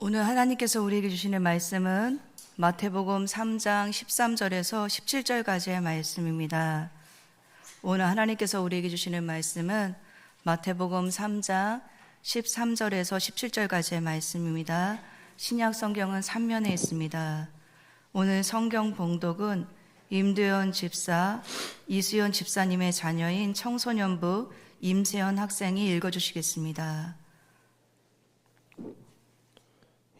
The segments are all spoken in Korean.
오늘 하나님께서 우리에게 주시는 말씀은 마태복음 3장 13절에서 17절까지의 말씀입니다. 오늘 하나님께서 우리에게 주시는 말씀은 마태복음 3장 13절에서 17절까지의 말씀입니다. 신약 성경은 3면에 있습니다. 오늘 성경 봉독은 임두현 집사, 이수연 집사님의 자녀인 청소년부 임세현 학생이 읽어주시겠습니다.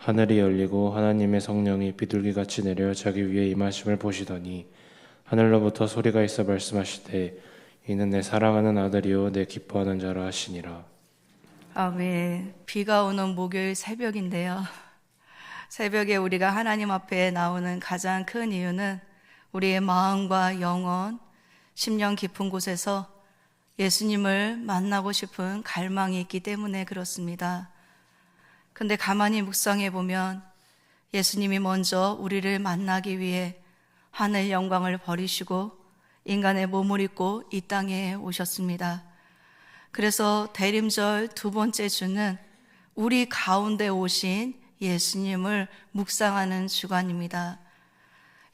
하늘이 열리고 하나님의 성령이 비둘기같이 내려 자기 위에 임하심을 보시더니 하늘로부터 소리가 있어 말씀하시되 이는 내 사랑하는 아들이요 내 기뻐하는 자라 하시니라 아멘. 비가 오는 목요일 새벽인데요. 새벽에 우리가 하나님 앞에 나오는 가장 큰 이유는 우리의 마음과 영혼, 심령 깊은 곳에서 예수님을 만나고 싶은 갈망이 있기 때문에 그렇습니다. 근데 가만히 묵상해 보면 예수님이 먼저 우리를 만나기 위해 하늘 영광을 버리시고 인간의 몸을 입고 이 땅에 오셨습니다. 그래서 대림절 두 번째 주는 우리 가운데 오신 예수님을 묵상하는 주간입니다.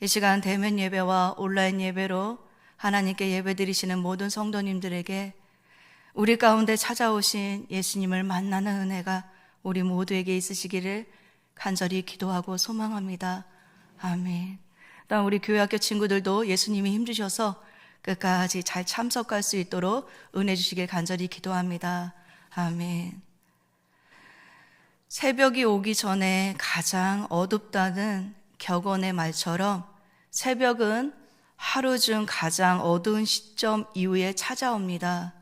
이 시간 대면 예배와 온라인 예배로 하나님께 예배 드리시는 모든 성도님들에게 우리 가운데 찾아오신 예수님을 만나는 은혜가 우리 모두에게 있으시기를 간절히 기도하고 소망합니다. 아멘. 다음 우리 교회학교 친구들도 예수님이 힘주셔서 끝까지 잘 참석할 수 있도록 은혜 주시길 간절히 기도합니다. 아멘. 새벽이 오기 전에 가장 어둡다는 격언의 말처럼 새벽은 하루 중 가장 어두운 시점 이후에 찾아옵니다.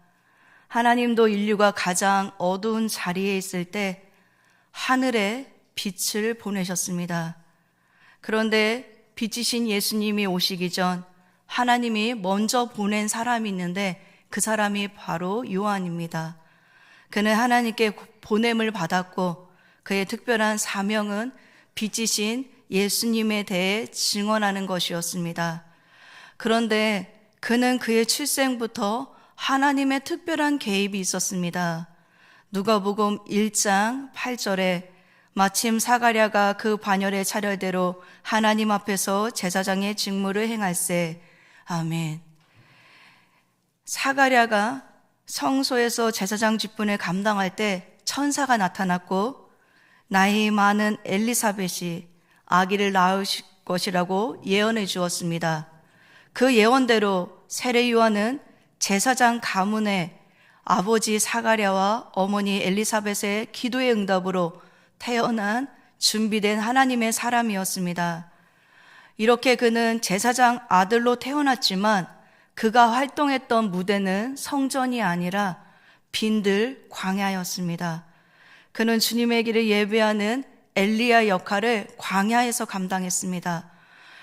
하나님도 인류가 가장 어두운 자리에 있을 때 하늘에 빛을 보내셨습니다. 그런데 빛이신 예수님이 오시기 전 하나님이 먼저 보낸 사람이 있는데 그 사람이 바로 요한입니다. 그는 하나님께 보냄을 받았고 그의 특별한 사명은 빛이신 예수님에 대해 증언하는 것이었습니다. 그런데 그는 그의 출생부터 하나님의 특별한 개입이 있었습니다. 누가복음 1장 8절에 마침 사가랴가 그 반열의 차례대로 하나님 앞에서 제사장의 직무를 행할세 아멘. 사가랴가 성소에서 제사장 직분을 감당할 때 천사가 나타났고 나이 많은 엘리사벳이 아기를 낳을 것이라고 예언해 주었습니다. 그 예언대로 세례 요한은 제사장 가문의 아버지 사가랴와 어머니 엘리사벳의 기도의 응답으로 태어난 준비된 하나님의 사람이었습니다. 이렇게 그는 제사장 아들로 태어났지만 그가 활동했던 무대는 성전이 아니라 빈들 광야였습니다. 그는 주님의 길을 예배하는 엘리야 역할을 광야에서 감당했습니다.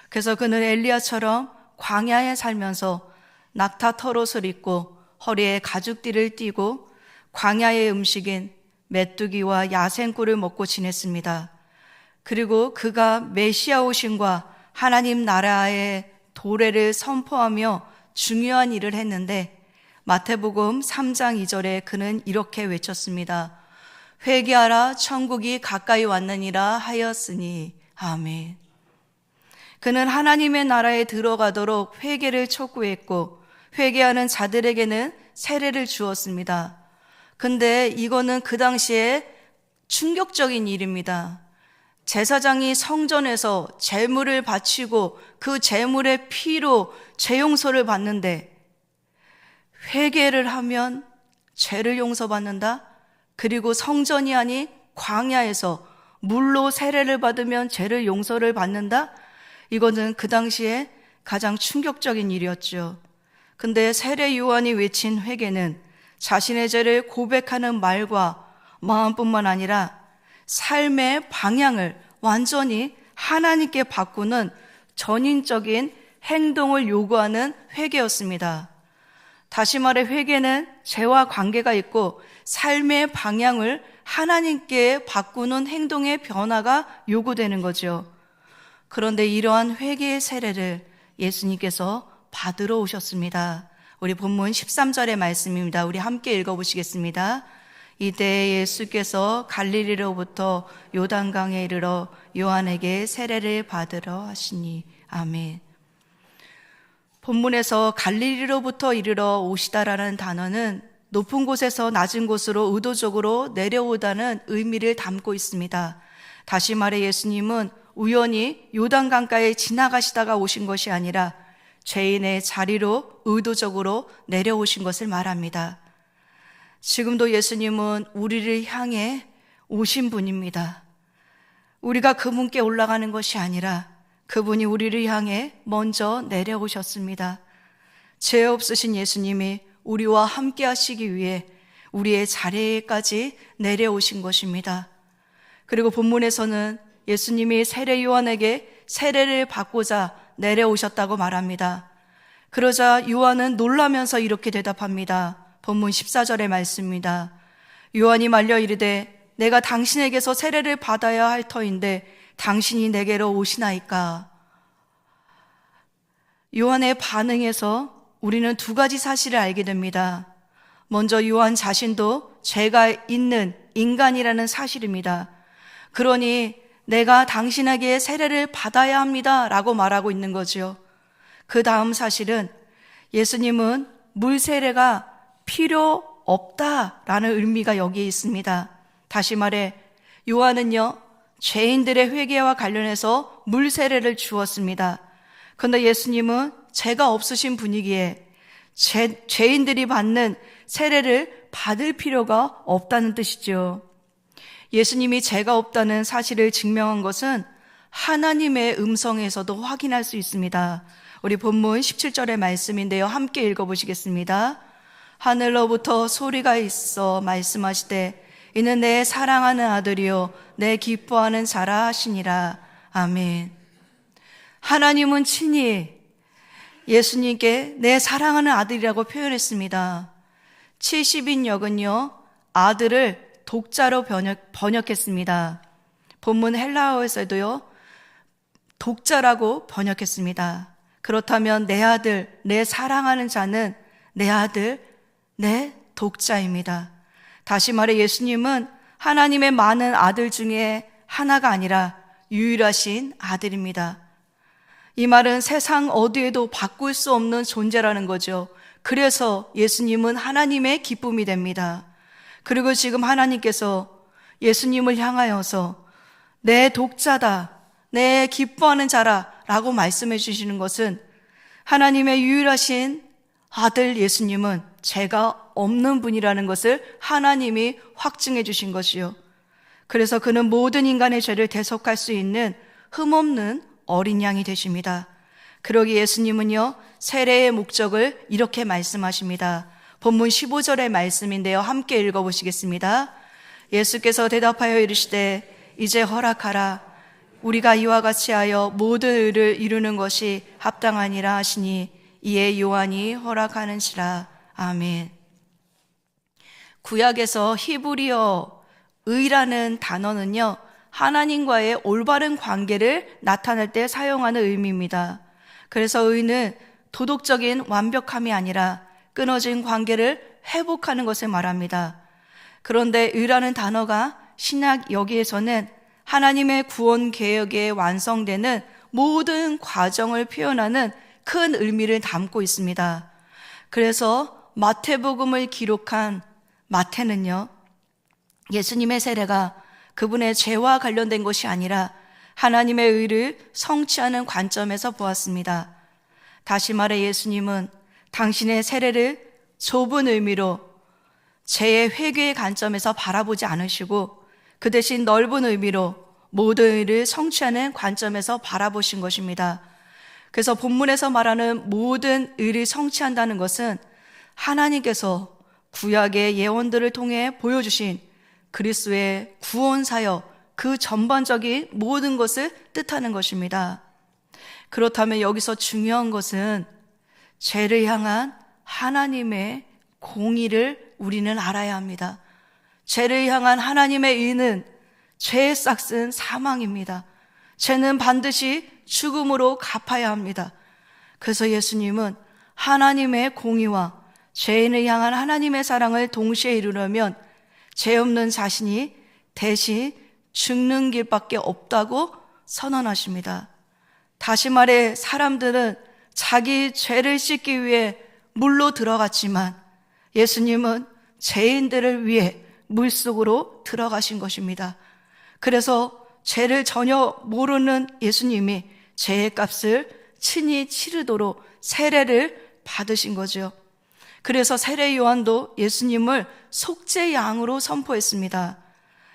그래서 그는 엘리야처럼 광야에 살면서 낙타 털옷을 입고 허리에 가죽띠를 띠고 광야의 음식인 메뚜기와 야생꿀을 먹고 지냈습니다. 그리고 그가 메시아 오신과 하나님 나라의 도래를 선포하며 중요한 일을 했는데 마태복음 3장 2절에 그는 이렇게 외쳤습니다. 회개하라 천국이 가까이 왔느니라 하였으니 아멘. 그는 하나님의 나라에 들어가도록 회개를 촉구했고 회개하는 자들에게는 세례를 주었습니다. 근데 이거는 그 당시에 충격적인 일입니다. 제사장이 성전에서 재물을 바치고 그 재물의 피로 죄 용서를 받는데 회개를 하면 죄를 용서받는다? 그리고 성전이 아닌 광야에서 물로 세례를 받으면 죄를 용서를 받는다? 이거는 그 당시에 가장 충격적인 일이었죠. 근데 세례 요한이 외친 회개는 자신의 죄를 고백하는 말과 마음뿐만 아니라 삶의 방향을 완전히 하나님께 바꾸는 전인적인 행동을 요구하는 회개였습니다. 다시 말해 회개는 죄와 관계가 있고 삶의 방향을 하나님께 바꾸는 행동의 변화가 요구되는 거죠. 그런데 이러한 회개의 세례를 예수님께서 받으러 오셨습니다. 우리 본문 13절의 말씀입니다. 우리 함께 읽어보시겠습니다. 이때 예수께서 갈릴리로부터 요단강에 이르러 요한에게 세례를 받으러 하시니 아멘. 본문에서 갈릴리로부터 이르러 오시다라는 단어는 높은 곳에서 낮은 곳으로 의도적으로 내려오다는 의미를 담고 있습니다. 다시 말해 예수님은 우연히 요단강가에 지나가시다가 오신 것이 아니라 죄인의 자리로 의도적으로 내려오신 것을 말합니다. 지금도 예수님은 우리를 향해 오신 분입니다. 우리가 그분께 올라가는 것이 아니라 그분이 우리를 향해 먼저 내려오셨습니다. 죄 없으신 예수님이 우리와 함께 하시기 위해 우리의 자리에까지 내려오신 것입니다. 그리고 본문에서는 예수님이 세례 요한에게 세례를 받고자 내려오셨다고 말합니다. 그러자 요한은 놀라면서 이렇게 대답합니다. 본문 14절의 말씀입니다. 요한이 말려 이르되 내가 당신에게서 세례를 받아야 할 터인데 당신이 내게로 오시나이까? 요한의 반응에서 우리는 두 가지 사실을 알게 됩니다. 먼저 요한 자신도 죄가 있는 인간이라는 사실입니다. 그러니 내가 당신에게 세례를 받아야 합니다. 라고 말하고 있는 거죠. 그 다음 사실은 예수님은 물 세례가 필요 없다라는 의미가 여기에 있습니다. 다시 말해, 요한은요, 죄인들의 회개와 관련해서 물 세례를 주었습니다. 그런데 예수님은 죄가 없으신 분이기에 죄, 죄인들이 받는 세례를 받을 필요가 없다는 뜻이죠. 예수님이 죄가 없다는 사실을 증명한 것은 하나님의 음성에서도 확인할 수 있습니다. 우리 본문 17절의 말씀인데요. 함께 읽어보시겠습니다. 하늘로부터 소리가 있어 말씀하시되 이는 내 사랑하는 아들이요 내 기뻐하는 자라 하시니라. 아멘. 하나님은 친히 예수님께 내 사랑하는 아들이라고 표현했습니다. 70인 역은요, 아들을 독자로 번역, 번역했습니다. 본문 헬라어에서도요, 독자라고 번역했습니다. 그렇다면 내 아들, 내 사랑하는 자는 내 아들, 내 독자입니다. 다시 말해 예수님은 하나님의 많은 아들 중에 하나가 아니라 유일하신 아들입니다. 이 말은 세상 어디에도 바꿀 수 없는 존재라는 거죠. 그래서 예수님은 하나님의 기쁨이 됩니다. 그리고 지금 하나님께서 예수님을 향하여서 내 독자다, 내 기뻐하는 자라 라고 말씀해 주시는 것은 하나님의 유일하신 아들 예수님은 죄가 없는 분이라는 것을 하나님이 확증해 주신 것이요. 그래서 그는 모든 인간의 죄를 대속할 수 있는 흠없는 어린 양이 되십니다. 그러기 예수님은요, 세례의 목적을 이렇게 말씀하십니다. 본문 15절의 말씀인데요. 함께 읽어보시겠습니다. 예수께서 대답하여 이르시되, 이제 허락하라. 우리가 이와 같이 하여 모든 의를 이루는 것이 합당하니라 하시니, 이에 요한이 허락하는시라. 아멘. 구약에서 히브리어 의라는 단어는요, 하나님과의 올바른 관계를 나타낼 때 사용하는 의미입니다. 그래서 의는 도덕적인 완벽함이 아니라 끊어진 관계를 회복하는 것을 말합니다. 그런데 의라는 단어가 신약 여기에서는 하나님의 구원 개혁에 완성되는 모든 과정을 표현하는 큰 의미를 담고 있습니다. 그래서 마태복음을 기록한 마태는요, 예수님의 세례가 그분의 죄와 관련된 것이 아니라 하나님의 의를 성취하는 관점에서 보았습니다. 다시 말해 예수님은 당신의 세례를 좁은 의미로 죄의 회개의 관점에서 바라보지 않으시고 그 대신 넓은 의미로 모든 의를 성취하는 관점에서 바라보신 것입니다. 그래서 본문에서 말하는 모든 의를 성취한다는 것은 하나님께서 구약의 예언들을 통해 보여주신 그리스도의 구원 사역 그 전반적인 모든 것을 뜻하는 것입니다. 그렇다면 여기서 중요한 것은 죄를 향한 하나님의 공의를 우리는 알아야 합니다. 죄를 향한 하나님의 의는 죄의 싹은 사망입니다. 죄는 반드시 죽음으로 갚아야 합니다. 그래서 예수님은 하나님의 공의와 죄인을 향한 하나님의 사랑을 동시에 이루려면 죄 없는 자신이 대신 죽는 길밖에 없다고 선언하십니다. 다시 말해 사람들은 자기 죄를 씻기 위해 물로 들어갔지만 예수님은 죄인들을 위해 물속으로 들어가신 것입니다. 그래서 죄를 전혀 모르는 예수님이 죄의 값을 친히 치르도록 세례를 받으신 거죠. 그래서 세례 요한도 예수님을 속죄 양으로 선포했습니다.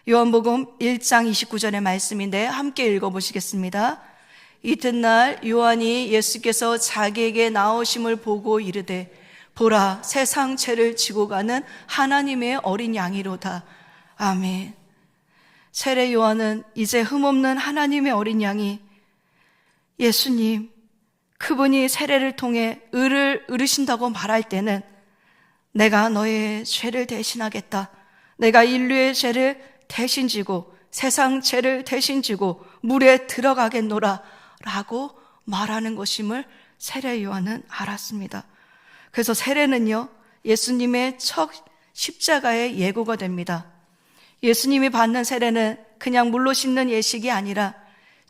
요한복음 1장 29절의 말씀인데 함께 읽어보시겠습니다. 이튿날 요한이 예수께서 자기에게 나오심을 보고 이르되 보라 세상 죄를 지고 가는 하나님의 어린 양이로다. 아멘. 세례 요한은 이제 흠없는 하나님의 어린 양이 예수님 그분이 세례를 통해 의를 의르신다고 말할 때는 내가 너의 죄를 대신하겠다. 내가 인류의 죄를 대신 지고 세상 죄를 대신 지고 물에 들어가겠노라 라고 말하는 것임을 세례 요한은 알았습니다. 그래서 세례는요, 예수님의 첫 십자가의 예고가 됩니다. 예수님이 받는 세례는 그냥 물로 씻는 예식이 아니라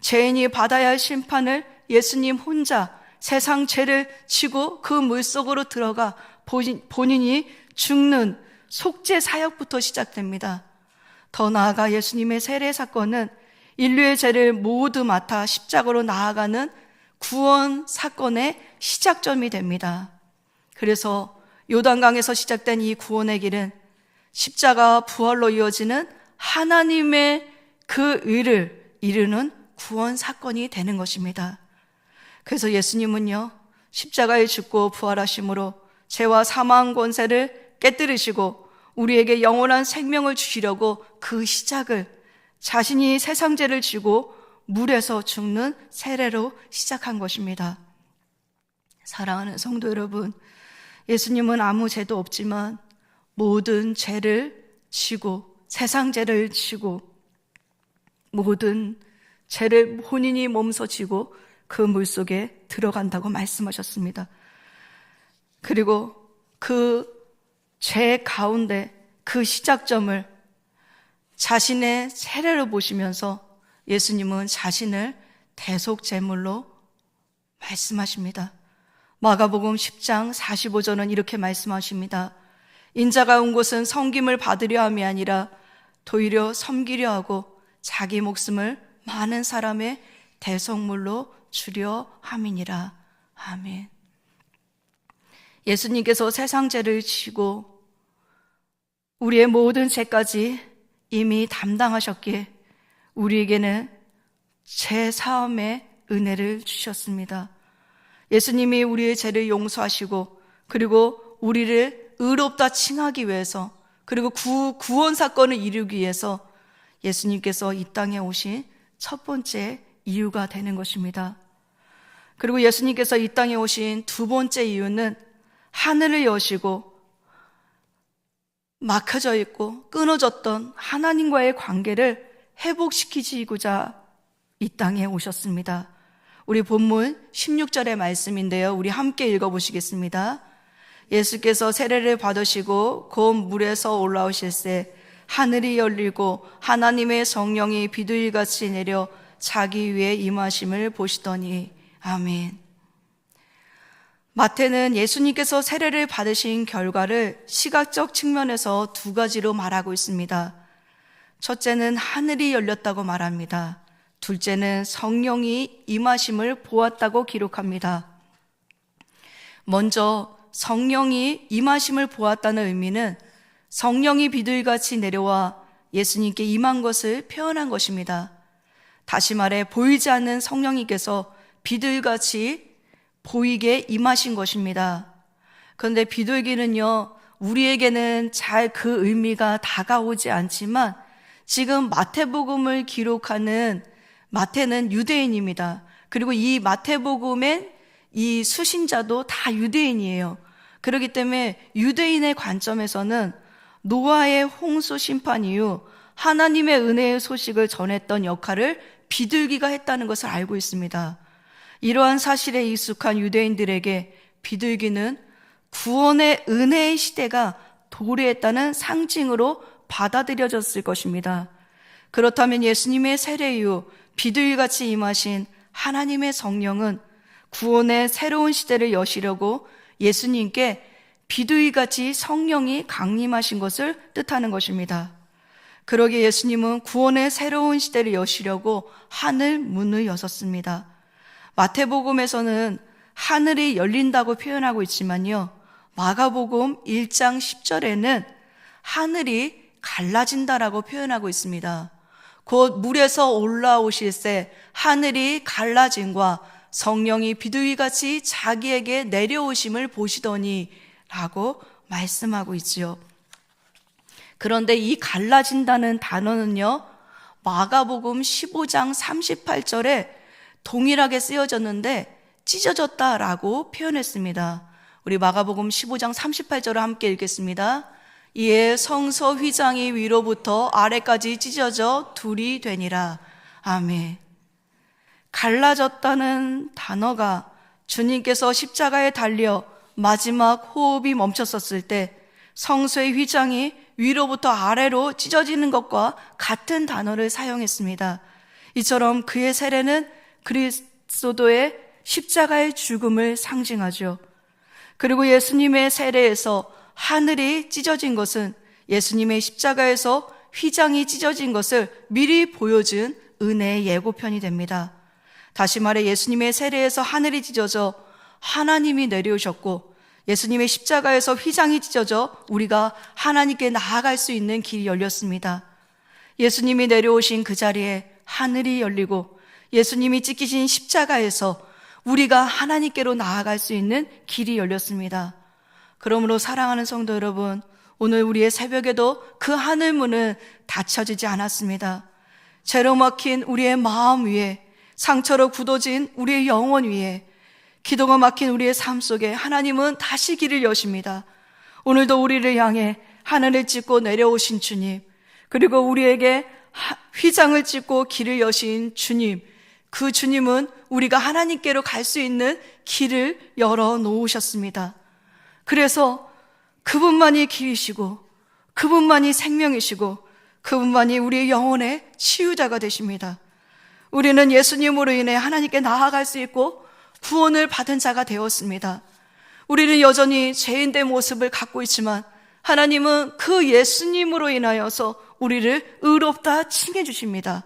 죄인이 받아야 할 심판을 예수님 혼자 세상 죄를 지고 그 물 속으로 들어가 본인이 죽는 속죄 사역부터 시작됩니다. 더 나아가 예수님의 세례 사건은 인류의 죄를 모두 맡아 십자가로 나아가는 구원 사건의 시작점이 됩니다. 그래서 요단강에서 시작된 이 구원의 길은 십자가 부활로 이어지는 하나님의 그 의를 이루는 구원 사건이 되는 것입니다. 그래서 예수님은요, 십자가에 죽고 부활하심으로 죄와 사망 권세를 깨뜨리시고 우리에게 영원한 생명을 주시려고 그 시작을 자신이 세상 죄를 지고 물에서 죽는 세례로 시작한 것입니다. 사랑하는 성도 여러분, 예수님은 아무 죄도 없지만 모든 죄를 지고 세상 죄를 지고 모든 죄를 본인이 몸서 지고 그 물 속에 들어간다고 말씀하셨습니다. 그리고 그 죄 가운데 그 시작점을 자신의 세례를 보시면서 예수님은 자신을 대속 제물로 말씀하십니다. 마가복음 10장 45절은 이렇게 말씀하십니다. 인자가 온 곳은 섬김을 받으려 함이 아니라 도리려 섬기려 하고 자기 목숨을 많은 사람의 대성물로 주려 함이니라. 아멘. 예수님께서 세상 죄를 지고 우리의 모든 죄까지 이미 담당하셨기에 우리에게는 제 사함의 은혜를 주셨습니다. 예수님이 우리의 죄를 용서하시고 그리고 우리를 의롭다 칭하기 위해서 그리고 구, 구원 사건을 이루기 위해서 예수님께서 이 땅에 오신 첫 번째 이유가 되는 것입니다. 그리고 예수님께서 이 땅에 오신 두 번째 이유는 하늘을 여시고 막혀져 있고 끊어졌던 하나님과의 관계를 회복시키시고자 이 땅에 오셨습니다. 우리 본문 16절의 말씀인데요. 우리 함께 읽어보시겠습니다. 예수께서 세례를 받으시고 곧 물에서 올라오실새 하늘이 열리고 하나님의 성령이 비둘기같이 내려 자기 위에 임하심을 보시더니 아멘. 마태는 예수님께서 세례를 받으신 결과를 시각적 측면에서 두 가지로 말하고 있습니다. 첫째는 하늘이 열렸다고 말합니다. 둘째는 성령이 임하심을 보았다고 기록합니다. 먼저 성령이 임하심을 보았다는 의미는 성령이 비둘같이 내려와 예수님께 임한 것을 표현한 것입니다. 다시 말해 보이지 않는 성령님께서 비둘같이 보이게 임하신 것입니다. 그런데 비둘기는요, 우리에게는 잘 그 의미가 다가오지 않지만 지금 마태복음을 기록하는 마태는 유대인입니다. 그 그리고 이 마태복음의 이 수신자도 다 유대인이에요. 그렇기 때문에 유대인의 관점에서는 노아의 홍수 심판 이후 하나님의 은혜의 소식을 전했던 역할을 비둘기가 했다는 것을 알고 있습니다. 이러한 사실에 익숙한 유대인들에게 비둘기는 구원의 은혜의 시대가 도래했다는 상징으로 받아들여졌을 것입니다. 그렇다면 예수님의 세례 이후 비둘기같이 임하신 하나님의 성령은 구원의 새로운 시대를 여시려고 예수님께 비둘기같이 성령이 강림하신 것을 뜻하는 것입니다. 그러기에 예수님은 구원의 새로운 시대를 여시려고 하늘 문을 여셨습니다. 마태복음에서는 하늘이 열린다고 표현하고 있지만요. 마가복음 1장 10절에는 하늘이 갈라진다라고 표현하고 있습니다. 곧 물에서 올라오실새 하늘이 갈라짐과 성령이 비둘기같이 자기에게 내려오심을 보시더니 라고 말씀하고 있지요. 그런데 이 갈라진다는 단어는요, 마가복음 15장 38절에 동일하게 쓰여졌는데 찢어졌다라고 표현했습니다. 우리 마가복음 15장 38절을 함께 읽겠습니다. 이에 성서 휘장이 위로부터 아래까지 찢어져 둘이 되니라. 아멘. 갈라졌다는 단어가 주님께서 십자가에 달려 마지막 호흡이 멈췄었을 때 성소의 휘장이 위로부터 아래로 찢어지는 것과 같은 단어를 사용했습니다. 이처럼 그의 세례는 그리스도의 십자가의 죽음을 상징하죠. 그리고 예수님의 세례에서 하늘이 찢어진 것은 예수님의 십자가에서 휘장이 찢어진 것을 미리 보여준 은혜의 예고편이 됩니다. 다시 말해 예수님의 세례에서 하늘이 찢어져 하나님이 내려오셨고 예수님의 십자가에서 휘장이 찢어져 우리가 하나님께 나아갈 수 있는 길이 열렸습니다. 예수님이 내려오신 그 자리에 하늘이 열리고 예수님이 찢기신 십자가에서 우리가 하나님께로 나아갈 수 있는 길이 열렸습니다. 그러므로 사랑하는 성도 여러분, 오늘 우리의 새벽에도 그 하늘 문은 닫혀지지 않았습니다. 죄로 막힌 우리의 마음 위에 상처로 굳어진 우리의 영혼 위에 기도가 막힌 우리의 삶 속에 하나님은 다시 길을 여십니다. 오늘도 우리를 향해 하늘을 찢고 내려오신 주님, 그리고 우리에게 휘장을 찢고 길을 여신 주님, 그 주님은 우리가 하나님께로 갈 수 있는 길을 열어 놓으셨습니다. 그래서 그분만이 길이시고, 그분만이 생명이시고, 그분만이 우리의 영혼의 치유자가 되십니다. 우리는 예수님으로 인해 하나님께 나아갈 수 있고 구원을 받은 자가 되었습니다. 우리는 여전히 죄인된 모습을 갖고 있지만 하나님은 그 예수님으로 인하여서 우리를 의롭다 칭해 주십니다.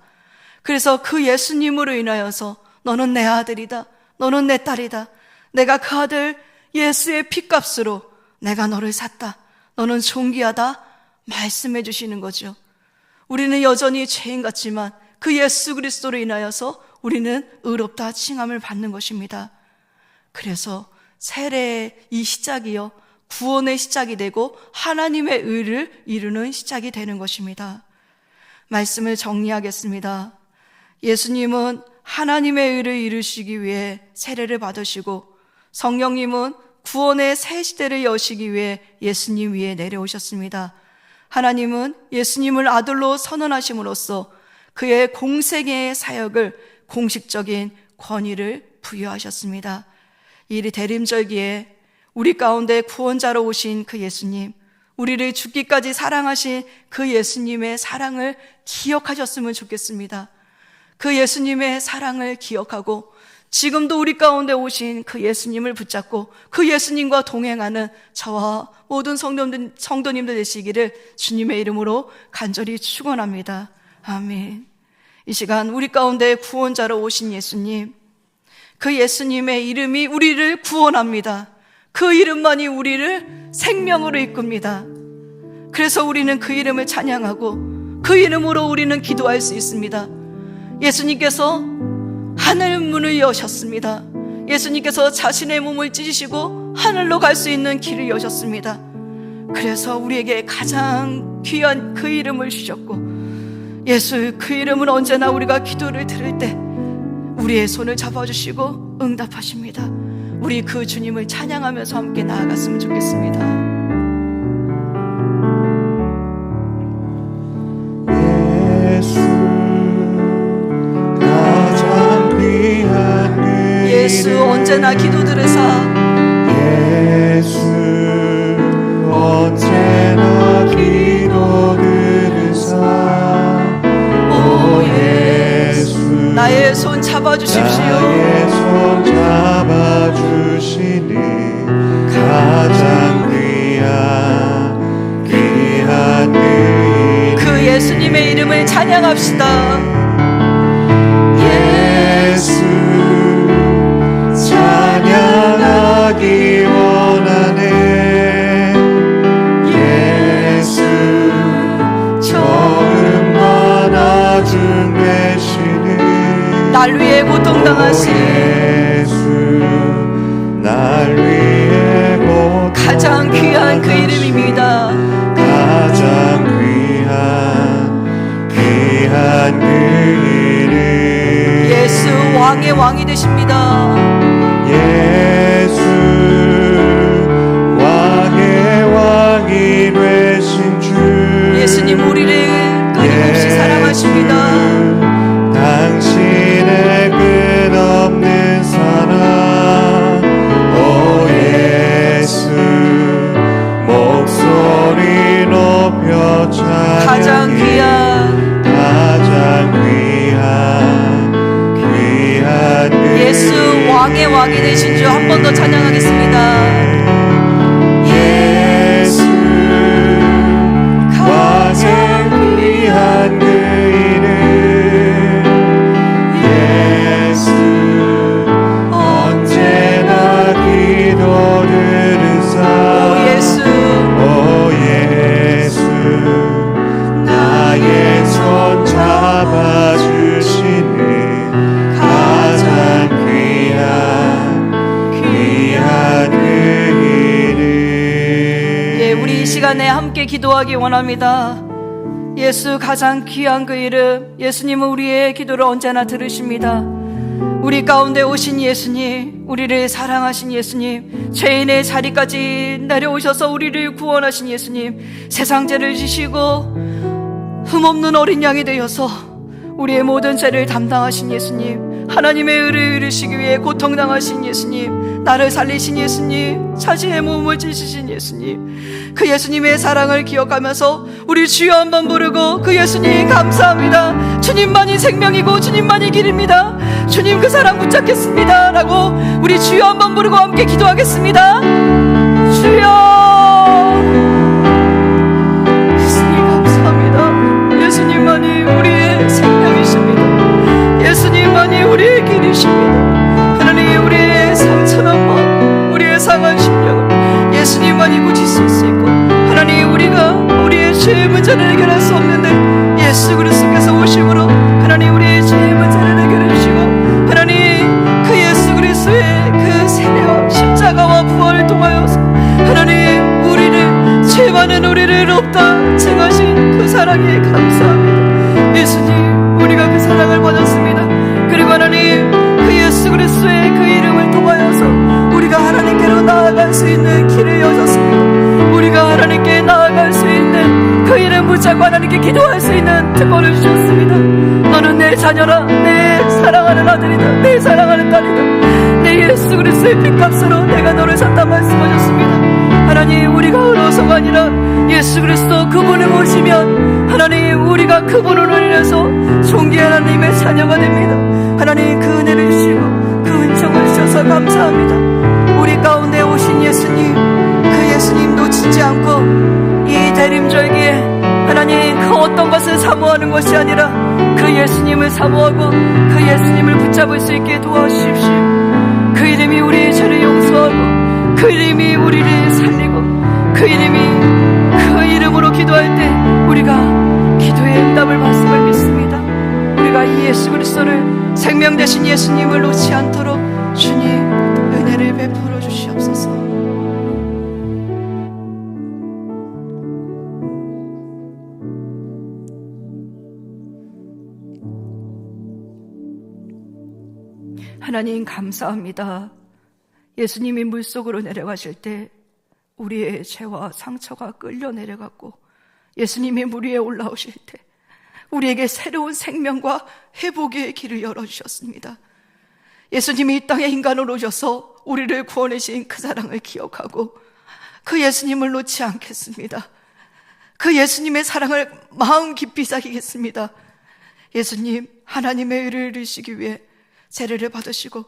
그래서 그 예수님으로 인하여서 너는 내 아들이다. 너는 내 딸이다. 내가 그 아들 예수의 피값으로 내가 너를 샀다. 너는 존귀하다. 말씀해 주시는 거죠. 우리는 여전히 죄인 같지만 그 예수 그리스도로 인하여서 우리는 의롭다 칭함을 받는 것입니다. 그래서 세례의 이 시작이요. 구원의 시작이 되고 하나님의 의를 이루는 시작이 되는 것입니다. 말씀을 정리하겠습니다. 예수님은 하나님의 의를 이루시기 위해 세례를 받으시고 성령님은 구원의 새 시대를 여시기 위해 예수님 위에 내려오셨습니다. 하나님은 예수님을 아들로 선언하심으로써 그의 공생의 사역을 공식적인 권위를 부여하셨습니다. 이 대림절기에 우리 가운데 구원자로 오신 그 예수님, 우리를 죽기까지 사랑하신 그 예수님의 사랑을 기억하셨으면 좋겠습니다. 그 예수님의 사랑을 기억하고 지금도 우리 가운데 오신 그 예수님을 붙잡고 그 예수님과 동행하는 저와 모든 성도님들, 성도님들 되시기를 주님의 이름으로 간절히 축원합니다. 아멘. 이 시간 우리 가운데 구원자로 오신 예수님, 그 예수님의 이름이 우리를 구원합니다. 그 이름만이 우리를 생명으로 이끕니다. 그래서 우리는 그 이름을 찬양하고 그 이름으로 우리는 기도할 수 있습니다. 예수님께서 하늘 문을 여셨습니다. 예수님께서 자신의 몸을 찢으시고 하늘로 갈 수 있는 길을 여셨습니다. 그래서 우리에게 가장 귀한 그 이름을 주셨고 예수 그 이름은 언제나 우리가 기도를 들을 때 우리의 손을 잡아주시고 응답하십니다. 우리 그 주님을 찬양하면서 함께 나아갔으면 좋겠습니다. 언제나 기도 들으사 예수 언제나 기도 들으사 오 예수 나의 손 잡아주십시오. 나의 손 잡아주시니 가장 귀한 귀한 그 예수님의 이름을 찬양합시다. 날 위해 고통당하신 예수 날 위해 고 가장 귀한 그 이름입니다. 가장 귀한 귀한 그 이름 예수 왕의 왕이 되십니다. 예수 왕의 왕이 되신 주 예수님 우리를 시간에 함께 기도하기 원합니다. 예수 가장 귀한 그 이름, 예수님은 우리의 기도를 언제나 들으십니다. 우리 가운데 오신 예수님, 우리를 사랑하신 예수님, 죄인의 자리까지 내려오셔서 우리를 구원하신 예수님, 세상 죄를 지시고 흠없는 어린 양이 되어서 우리의 모든 죄를 담당하신 예수님, 하나님의 의를 이루시기 위해 고통당하신 예수님, 나를 살리신 예수님, 자신의 몸을 찢으신 예수님, 그 예수님의 사랑을 기억하면서 우리 주여 한번 부르고 그 예수님 감사합니다. 주님만이 생명이고 주님만이 길입니다. 주님 그 사랑 붙잡겠습니다. 라고 우리 주여 한번 부르고 함께 기도하겠습니다. 주여! 자녀라 내 사랑하는 아들이다 내 사랑하는 딸이다. 내 예수 그리스도의 핏값으로 내가 너를 샀다 말씀하셨습니다. 하나님 우리가 어려서가 아니라 예수 그리스도 그분을 모시면 하나님 우리가 그분으로 인해서 존귀한 하나님의 자녀가 됩니다. 하나님 그 은혜를 주시고 그 은총을 주셔서 감사합니다. 우리 가운데 오신 예수님 그 예수님 놓치지 않고 이 대림절기에 하나님 그 어떤 것을 사모하는 것이 아니라 그 예수님을 사모하고 그 예수님을 붙잡을 수 있게 도와주십시오 그 이름이 우리의 죄를 용서하고 그 이름이 우리를 살리고 그 이름이 그 이름으로 기도할 때 우리가 기도의 응답을 받음을 믿습니다. 우리가 이 예수 그리스도를 생명 되신 예수님을 놓지 않도록 주님 은혜를 베풀어 주시옵소서. 하나님 감사합니다. 예수님이 물속으로 내려가실 때 우리의 죄와 상처가 끌려 내려갔고 예수님이 물 위에 올라오실 때 우리에게 새로운 생명과 회복의 길을 열어주셨습니다. 예수님이 이 땅에 인간으로 오셔서 우리를 구원해 주신 그 사랑을 기억하고 그 예수님을 놓지 않겠습니다. 그 예수님의 사랑을 마음 깊이 사기겠습니다. 예수님, 하나님의 의를 이루시기 위해 세례를 받으시고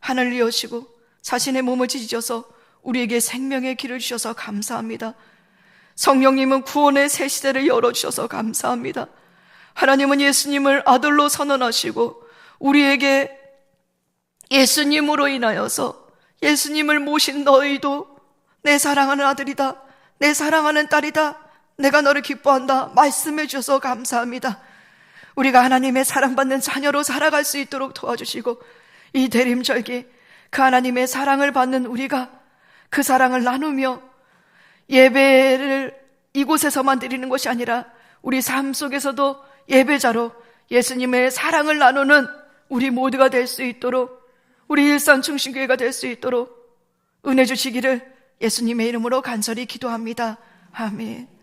하늘을 여시고 자신의 몸을 찢어서 우리에게 생명의 길을 주셔서 감사합니다. 성령님은 구원의 새 시대를 열어주셔서 감사합니다. 하나님은 예수님을 아들로 선언하시고 우리에게 예수님으로 인하여서 예수님을 모신 너희도 내 사랑하는 아들이다. 내 사랑하는 딸이다. 내가 너를 기뻐한다. 말씀해 주셔서 감사합니다. 우리가 하나님의 사랑받는 자녀로 살아갈 수 있도록 도와주시고 이 대림절기 그 하나님의 사랑을 받는 우리가 그 사랑을 나누며 예배를 이곳에서만 드리는 것이 아니라 우리 삶 속에서도 예배자로 예수님의 사랑을 나누는 우리 모두가 될 수 있도록 우리 일산 충신교회가 될 수 있도록 은혜 주시기를 예수님의 이름으로 간절히 기도합니다. 아멘.